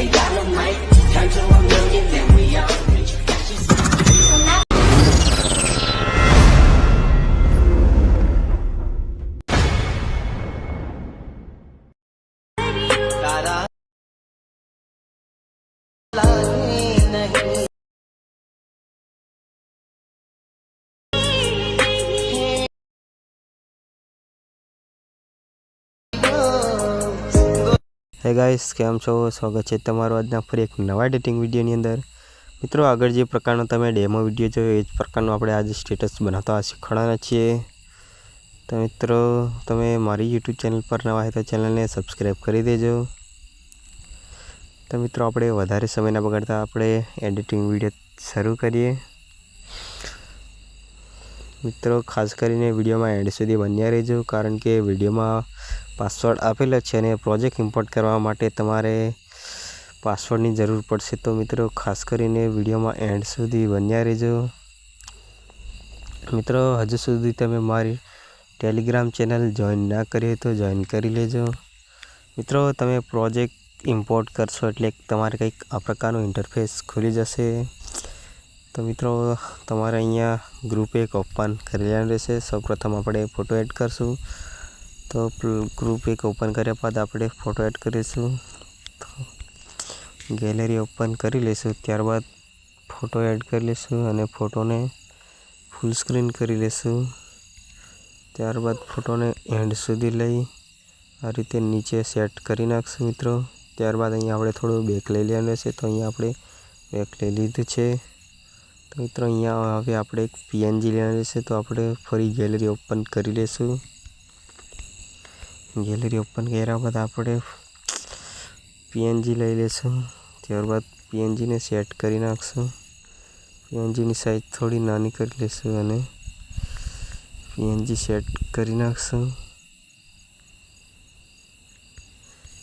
They right? turn to a million, then we out. Hey guys કેમ છો? સ્વાગત છે તમારું આજના ફરી એક નવા એડિટિંગ વિડીયોની અંદર. મિત્રો, આગળ જે પ્રકારનો તમે ડેમો વીડિયો જોયો, એ જ પ્રકારનો આપણે આજે સ્ટેટસ બનાવતા શીખવાડવાના છીએ. તો મિત્રો, તમે મારી યુટ્યુબ ચેનલ પર નવા હોય તો ચેનલને સબસ્ક્રાઈબ કરી દેજો. તો મિત્રો, આપણે વધારે સમય ના બગાડતા આપણે એડિટિંગ વીડિયો શરૂ કરીએ. મિત્રો, ખાસ કરીને વિડીયોમાં એન્ડ સુધી બન્યા રહેજો, કારણ કે વિડીયોમાં પાસવર્ડ આપેલો છે અને પ્રોજેક્ટ ઇમ્પોર્ટ કરવા માટે તમારે પાસવર્ડની જરૂર પડશે. તો મિત્રો, ખાસ કરીને વિડીયોમાં એન્ડ સુધી બન્યા રહેજો. મિત્રો, હજુ સુધી તમે મારી ટેલિગ્રામ ચેનલ જોઈન ના કરી હોય તો જોઈન કરી લેજો. મિત્રો, તમે પ્રોજેક્ટ ઇમ્પોર્ટ કરશો એટલે તમારે કંઈક આ પ્રકારનું ઇન્ટરફેસ ખુલી જશે. તો મિત્રો, તમારે અહીંયા ગ્રુપ એક ઓપન કરી રહેશે. સૌપ્રથમ આપણે ફોટો એડ કરશું. તો ગ્રુપ એક ઓપન કર્યા બાદ આપણે ફોટો એડ કરીશું. ગેલેરી ઓપન કરી લઈશું. ત્યારબાદ ફોટો એડ કરી લઈશું અને ફોટોને ફૂલ સ્ક્રીન કરી લઈશું. ત્યારબાદ ફોટોને એન્ડ સુધી લઈ આ રીતે નીચે સેટ કરી નાખશું મિત્રો. ત્યારબાદ અહીંયા આપણે થોડું બેક લઈ લેવાનું છે. તો અહીંયા આપણે બેક લઈ લીધું છે. તો મિત્રો, અહીંયા હવે આપણે એક પીએનજી લેવાનું છે. તો આપણે ફરી ગેલેરી ઓપન કરી લઈશું. ગેલેરી ઓપન કર્યા બાદ આપણે પીએનજી લઈ લઈશું ત્યારબાદ પીએનજીને સેટ કરી નાખશું. પીએનજીની સાઈઝ થોડી નાની કરી લઈશું અને પીએનજી સેટ કરી નાખશું.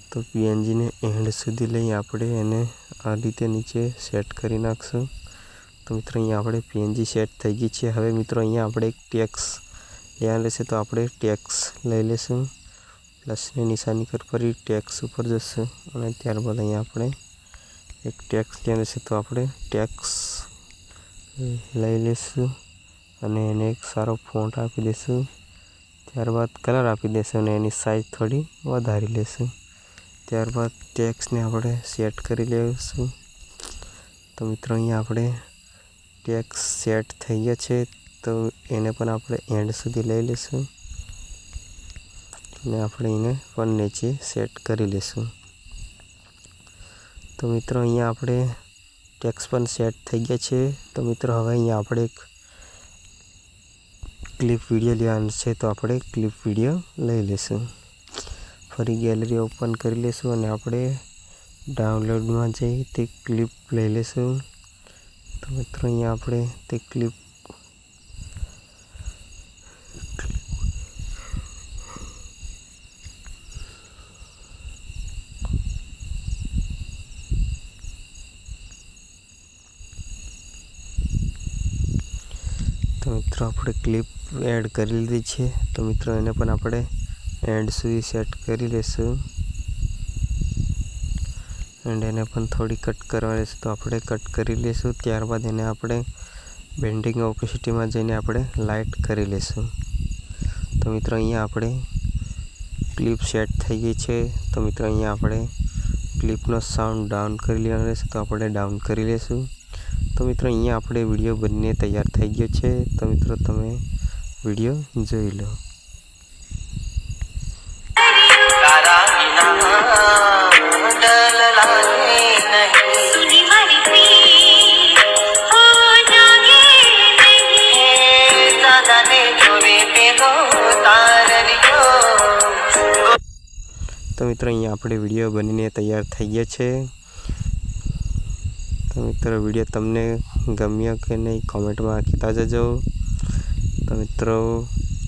તો પીએનજીને એન્ડ સુધી લઈ આપણે એને આ રીતે નીચે સેટ કરી નાખશું. તો મિત્રો, અહીંયા આપણે પીએનજી સેટ થઈ ગઈ છે. હવે મિત્રો, અહીંયા આપણે એક ટેક્સ લેવા લેશે તો આપણે ટેક્સ લઈ લઈશું પ્લસની નિશાની પર ફરી ટેક્સ ઉપર જશે અને ત્યારબાદ અહીંયા આપણે એક ટેક્સ ત્યાં જશે તો આપણે ટેક્સ લઈ લઈશું અને એને એક સારો ફોન્ટ આપી દઈશું. ત્યારબાદ કલર આપી દઈશું અને એની સાઇઝ થોડી વધારી લઈશું. ત્યારબાદ ટેક્સને આપણે સેટ કરી લઈશું. તો મિત્રો અહીંયા આપણે ટેક્સ સેટ થઈ ગયા છે તો એને પણ આપણે એન્ડ સુધી લઈ લઈશું. અને આપણે એને પણ નીચે સેટ કરી લઈશું તો મિત્રો, અહીંયા આપણે ટેક્સ પણ સેટ થઈ ગયા છે. તો મિત્રો, હવે અહીંયા આપણે એક ક્લિપ વીડિયો લેવાનું છે, તો આપણે ક્લિપ વીડિયો લઈ લઈશું ફરી ગેલેરી ઓપન કરી લઈશું અને આપણે ડાઉનલોડમાં જઈ તે ક્લિપ લઈ લઈશું તો મિત્રો, અહીંયા આપણે તે ક્લિપ તો મિત્રો આપણે ક્લિપ એડ કરી લીધી છે. તો મિત્રો એને પણ આપણે એન્ડ સુધી સેટ કરી લઈશું એન્ડ એને પણ થોડી કટ કરવા છે તો આપણે કટ કરી લઈશું ત્યારબાદ એને આપણે બેન્ડિંગ ઓપેસિટીમાં જઈને આપણે લાઇટ કરી લઈશું તો મિત્રો અહીંયા આપણે ક્લિપ સેટ થઈ ગઈ છે. તો મિત્રો અહીંયા આપણે ક્લિપનો સાઉન્ડ ડાઉન કરી લેવાનો રહેશે. તો આપણે ડાઉન કરી લઈશું તો મિત્રો, અહીંયા આપણે વીડિયો બંને તૈયાર થઈ ગયો છે. તો મિત્રો, તમે વીડિયો જોઈ લો. તો મિત્રો, અહીંયા આપણે વીડિયો બનીને તૈયાર થઈ ગયા છે. તો મિત્રો વીડિયો તમને ગમ્યો કે નહીં, કોમેન્ટમાં કહેતા જજો. તો મિત્રો,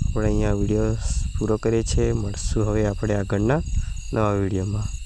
આપણે અહીંયા વીડિયો પૂરો કરીએ છીએ. મળશું હવે આપણે આગળના નવા વિડીયોમાં